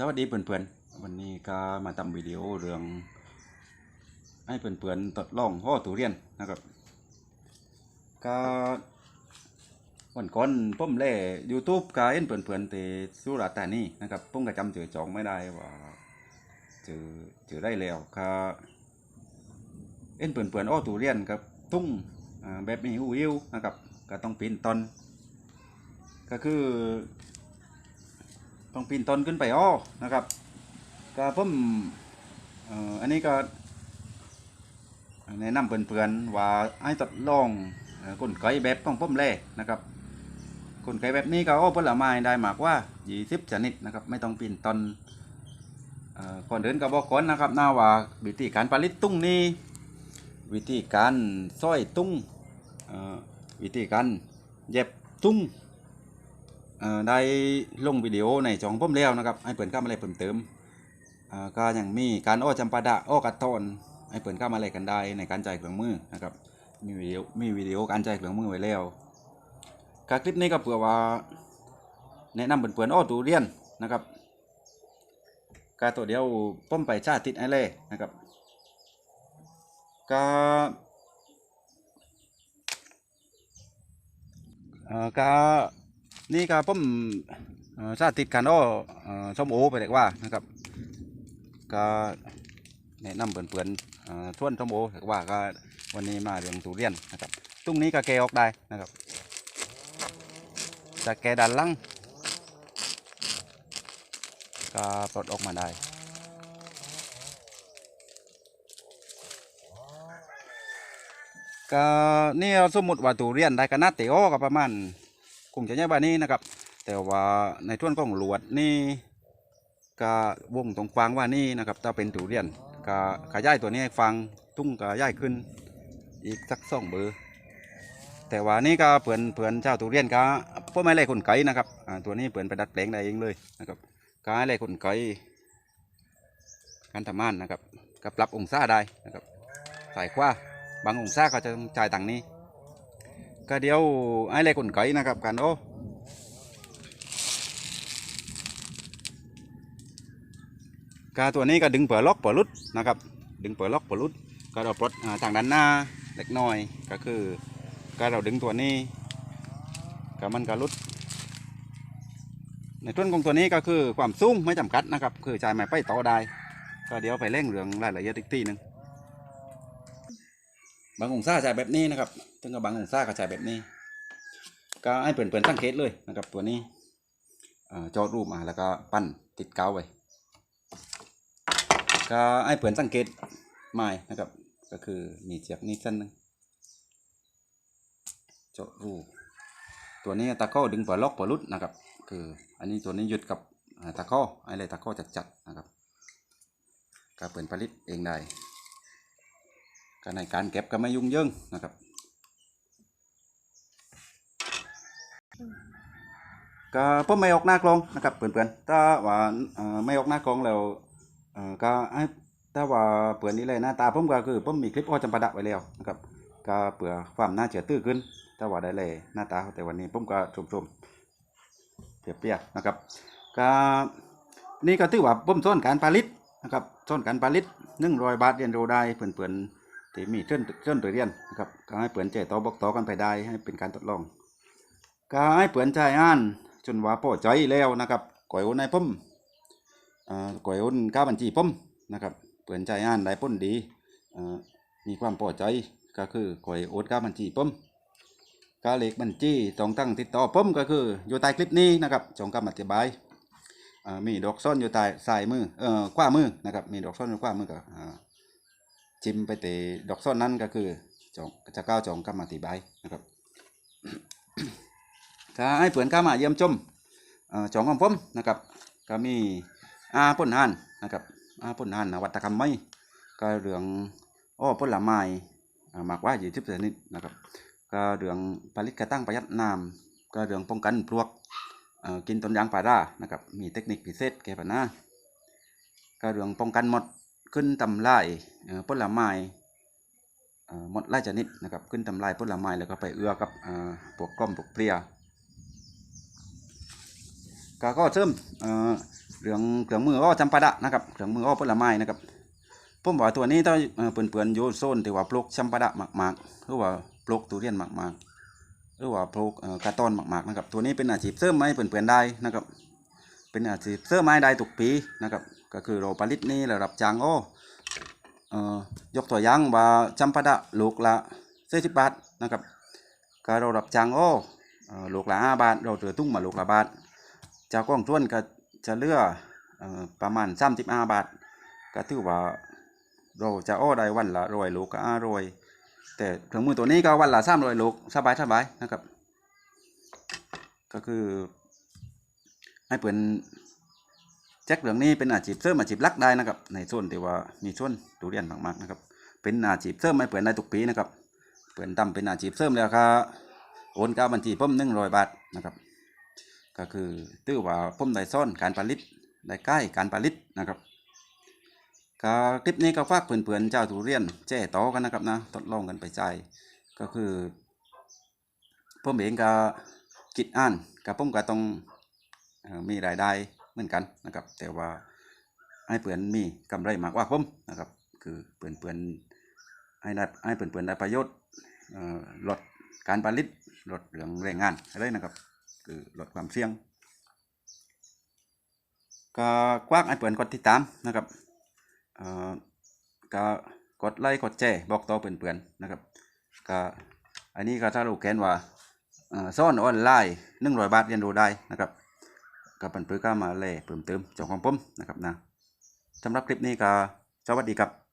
สวัสดีเพื่อนๆ วันนี้ก็มาทำวิดีโอเรื่อง ให้เพื่อนๆทดลองห่อทุเรียนนะครับก็วันก่อนผมเล่ YouTube ก็เห็นเพื่อนๆที่สุราษฎร์ธานีนะครับผมก็จำชื่อจองไม่ได้ว่าชื่อชื่อได้แล้วก็เห็นเพื่อนๆอ้อทุเรียนกับตุ้งแบบมีหูหิวนะครับก็ต้องปีนต้นก็คือ ต้องปีนต้นขึ้นไปอ้อนะครับก็ผมเอ่ออันนี้ก็แนะนำเพื่อนๆว่าให้ทดลองเอ่อกลไกแบบของผมแลนะครับกลไกแบบนี้ก็อ้อผลไม้ได้มากว่า20ชนิดนะครับไม่ต้องปีนต้นก่อนเดินก็บอกก่อนนะครับหน้าว่าวิธีการผลิตตุ้งนี้วิธีการซ้อยตุ้งวิธีการเย็บตุ้ง ได้ลงวิดีโอในจองผมแล้วนะครับให้เปิดข้ามาอะไรเพิ่มเติมก็ยังมีการอ้อจำปาดะอ้อกระทอนให้เปิดข้ามาอะไรกันได้ในการจ่ายเครื่องมือนะครับมีวิดีโอมีวิดีโอการจ่ายเครื่องมือไว้แล้วกคลิปนี้ก็เพื่อว่าแนะนำเพื่อนๆอ้อตูเรียนนะครับก็ตัวเดียวผมไปชาติดไอเลยนะครับก็เอ่อก็ นี่ก็ผมสาธิตการอ้อเอ่อส้มโอไปเลยว่านะครับก็แนะนำเพื่อนๆเอ่วนส้มโอแต่ว่าก็วันนี้มาเรื่องทุเรียนนะครับตรงนี้ก็แกออกได้นะครับจะแกด้านล่างก็ปลดออกมาได้ก็นี่เราสมมติว่าทุเรียนได้ขนาเตโอก็ประมาณ งจะใหญ่บ้านนี้นะครับ แต่ว่าในท่วนของหลวดนี่ก็วงตรงกวางว่านี่นะครับถ้าเป็นทุเรียนก็ขยายตัวนี้ฟังตุ้งก็ย่ายขึ้นอีกสักสองเบอร์ แต่ว่านี่ก็เผื่อนเผื่อนเจ้าทุเรียนก็พวกไม่ไรคนไก่นะครับตัวนี้เผื่อนไปดัดแปลงได้เองเลยนะครับก็ให้ไรคนไก่การทำงานนะครับก็ปรับองศาได้นะครับใส่ขว้าบางองศาก็จะต้องจ่ายตังนี้ ก็เดี๋ยวไอ้เล็กคนไก่นะครับกันโอ้กาตัวนี้ก็ดึงเปิดล็อกเปิดลุดนะครับ ดึงเปิดล็อกเปิดลุดก็เราปลดทางด้านหน้าเล็กน้อยก็คือก็เราดึงตัวนี้ก็มันก็ลุด ในต้นของตัวนี้ก็คือความสูงไม่จำกัดนะครับ คือจ่ายไม้ไปต่อได้ ก็เดี๋ยวไปเร่งเรื่องรายละเอียดอีกทีหนึง บางองศาจ่ายแบบนี้นะครับถึงกับบางองศาก็ใช้แบบนี้ ก็ให้เปิ่นๆตั้งเคสเลยนะครับ ตัวนี้เอ่อจอดรูปมาแล้วก็ปั้นติดเกาวไว้ก็ให้เปิ่นสังเกตไม้นะครับ ก็คือมีเสียบนี้เส้นนึงจาะรูปตัวนี้ตะข้อดึงปล่อยล็อกปล่อยรุดนะครับ คืออันนี้ตัวนี้หยุดกับอ่าตะข้ออะไรตะข้อจัดๆนะครับก็เปิ่นผลิตเองได้ ก็ในการเก็บก็ไม่ยุ่งเยิงนะครับ ก็ผมไม่ออกหน้ากลองนะครับเพื่อนๆถ้าว่าไม่ออกหน้ากลองแล้วเอ่อก็ถ้าว่าเปื่อนนี้เลยหน้าตาผมก็คือผมมีคลิปอ้อจำปาดะไว้แล้วนะครับก็เผื่อความน่าเชื่อถือขึ้นถ้าว่าได้เลยหน้าตาแต่วันนี้ผมก็ชมๆเปรียบๆนะครับก็นี่ก็ถือว่าผมสอนการผลิตนะครับสอนการผลิตหนึ่งร้อยบาทเรียนรู้ได้เพื่อนๆ ที่มีเชิญเชิญไปเรียนนะครับก็ให้เพื่อนใจต่อบอกต่อกันไปได้ให้เป็นการทดลองก็ให้เปือนใจอ่านจนว่าพอใจแล้วนะครับก่อยโอนให้ผมอ่าก่อยโอนก้าบัญชีผมนะครับเปือนใจอ่านได้พ้นดีมีความพอใจก็คือก่อยโอนก้าบัญชีผมก็เลขบัญชีต้องตั้งติดต่อผมก็คืออยู่ใต้คลิปนี้นะครับจงคำอธิบายมีดอกซ่อนอยู่ใต้ซ้ายมือเอ่อขวามือนะครับมีดอกซ่อนอยู่ขวามือก็อ่า จิ้มไปเตะดอกซ่อนนั้นก็คือจองจะก้าวจองคำอธิบายนะครับก็ให้เพื่อนข้ามาเยี่ยมชมอ่อจองของผมนะครับก็มีอาพ่นหานนะครับอาพ่นหานนวัตกรรมใหม่ก็เรื่องอ้อผลไม้อ่ามากว่ายี่สิบชนิดนะครับ ก็เรื่องผลิตกระตั้งประหยัดน้ำก็เรื่องป้องกันปลวกอ่อกินต้นยางปลาร่านะครับ มีเทคนิคพิเศษแก้ปัญหาก็เรื่องป้องกันหมด ขึ้นตำลายผลไม้หมดไล่ชนิดนะครับขึ้นตำลายผลไม้แล้วก็ไปเอื้อกับเอ่อพวกกล้อมพวกเพลียก็ก็เสริมเรื่องเครื่องมืออ้อจำปาดะนะครับเครื่องมืออ้อผลไม้นะครับผมว่าตัวนี้ถ้าเอ่อเปื่อนๆโยโซนที่ว่าปลูกจำปาดะมากๆหรือว่าปลูกทุเรียนมากๆหรือว่าปลูกกระต้อนมากๆนะครับตัวนี้เป็นอาชีพเสริมไหมเปื่อนๆได้นะครับเป็นอาชีพเสริมไม้ได้ทุกปีนะครับ ก็คือเราผลิตนี่เรารับจ้างอ้ยกตัวอย่างว่าจำปาดะลูกละสี่สิบบาทนะครับก็เรารับจ้างอ้ลูกละห้าบาท เราเตือตุ้งมาลูกละบาทเจ้ากล้องท้วนก็จะเลือเอ่อประมาณสามสิบห้าบาท ก็ถือว่าเราจะอ้อได้วันละร้อยลูกก็ร่อยแต่เครื่องมือตัวนี้ก็วันละสามรอยลูกสบายสบายนะครับ ก็คือให้เปิน แจ็คเหลืองนี้เป็นอาชีพเสริมอาชีพหลักได้นะครับ ในส่วนที่ว่ามีส่วนทุเรียนมากๆนะครับเป็นอาชีพเสริมให้เปิ่นได้ทุกปีนะครับเปิ่นทำเป็นอาชีพเสริมแล้วครับโอนเข้าบัญชีผมหนึ่งร้อยบาทนะครับ ก็คือตื้อว่าผมได้ซ่อนการผลิตได้ใกล้การผลิตนะครับก็คลิปนี้ก็ฝากเพื่อนๆเจ้าทุเรียนแจ้ต่อกันนะครับนะทดลองกันไปใจก็คือผมเองก็คิดอ่านกับผมก็ต้องมีรายได้ เหมือนกันนะครับ แต่ว่าให้เพื่อนมีกำไรมากกว่าผมนะครับ คือเพื่อนๆให้ได้ให้เพื่อนๆได้ประโยชน์ลดการผลิตลดเรื่องแรงงานอะไรนะครับ คือลดความเสี่ยงก็กว้างไอ้เปิ่นกดติดตามนะครับเอ่อก็กดไลค์กดแชร์บอกต่อเพื่อนๆนะครับก็อันนี้ก็ถ้าเราแกนว่าซ่อนออนไลน์หนึ่งร้อยบาทเรียนรู้ได้นะครับ ก็ปันปื้อก็มาเล่เพิ่มเติมจากของผมนะครับนะสำหรับคลิปนี้ก็สวัสดีครับ